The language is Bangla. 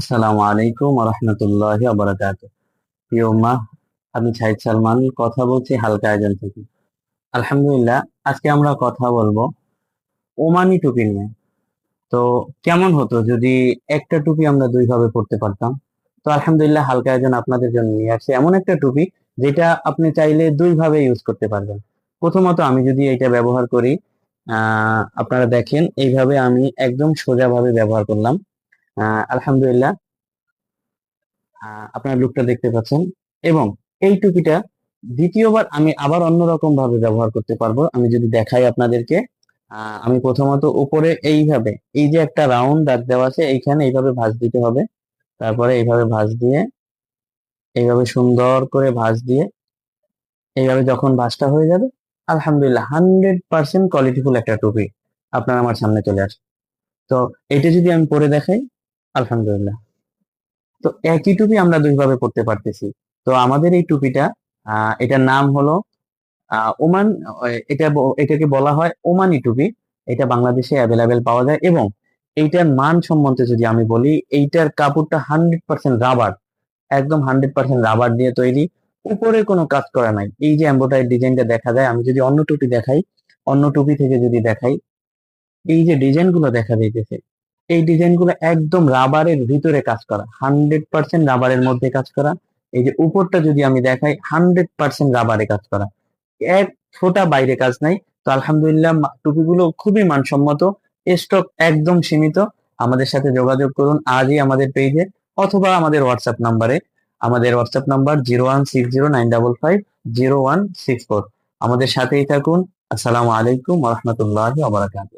আসসালামু আলাইকুম রহমতুল্লাহ আবরাকাত প্রিয় আমি ছাইদ সালমান, কথা বলছি হালকা আয়োজন থেকে। আলহামদুলিল্লাহ, আজকে আমরা কথা বলব ওমানি টুপি নিয়ে। তো কেমন হতো যদি একটা টুপি আমরা দুই ভাবে পড়তে পারতাম? তো আলহামদুলিল্লাহ, হালকা আয়োজন আপনাদের জন্য নিয়ে আসছে। এমন একটা টুপি যেটা আপনি চাইলে দুই ভাবে ইউজ করতে পারবেন। প্রথমত আমি যদি এটা ব্যবহার করি আপনারা দেখেন, এইভাবে আমি একদম সোজাভাবে ব্যবহার করলাম। আলহামদুলিল্লাহ। আপনার লুকটা দেখতে পাচ্ছেন। এবং এই টুপিটা দ্বিতীয়বার আমি আবার অন্যরকম ভাবে ব্যবহার করতে পারব। আমি যদি দেখাই আপনাদেরকে আমি প্রথমত উপরে এইভাবে, এই যে একটা রাউন্ড দাগ দেওয়া আছে, এইখানে এইভাবে ভাঁজ দিতে হবে। তারপরে এইভাবে ভাঁজ দিয়ে, এইভাবে সুন্দর করে ভাঁজ দিয়ে, এইভাবে যখন ভাঁজটা হয়ে যাবে, আলহামদুলিল্লাহ, হান্ড্রেড পার্সেন্ট কোয়ালিটিফুল একটা টুপি আপনার আমার সামনে চলে আসে তো এটা যদি আমি পরে দেখাই আলহামদুলিল্লাহ। তো একই টুপি আমরা দুইভাবে পড়তে পারতেছি। তো আমাদের এই টুপিটা এটার নাম হলো ওমান, এটা এটাকে বলা হয় ওমানি টুপি। এটা বাংলাদেশে অ্যাভেলেবেল পাওয়া যায় এবং এইটার মান সম্বন্ধে যদি আমি বলি, এইটার কাপড়টা হান্ড্রেড পার্সেন্ট রাবার একদম হান্ড্রেড পার্সেন্ট রাবার দিয়ে তৈরি। উপরে কোনো কাজ করা নাই। এই যে এম্বোটারি ডিজাইনটা দেখা যায়, আমি যদি অন্য টুপি দেখাই, অন্য টুপি থেকে যদি দেখাই, এই যে ডিজাইনগুলো দেখা যাইতেছে এই ডিজাইনগুলো একদম রাবারের ভিতরে কাজ করা। হান্ড্রেড পার্সেন্ট রাবারের মধ্যে কাজ করা। এই যে উপরটা যদি আমি দেখাই হান্ড্রেড পার্সেন্ট রাবারে কাজ করা। এক ফোঁটা বাইরে কাজ নাই। তো আলহামদুলিল্লাহ টুপিগুলো খুবই মানসম্মত। স্টক একদম সীমিত। আমাদের সাথে যোগাযোগ করুন আজই আমাদের পেজে অথবা আমাদের হোয়াটসঅ্যাপ নাম্বারে আমাদের WhatsApp number zero one six zero nine double five zero one six four আমাদের সাথেই থাকুন। আসসালামু আলাইকুম রহমতুল্লাহ আবরাকাত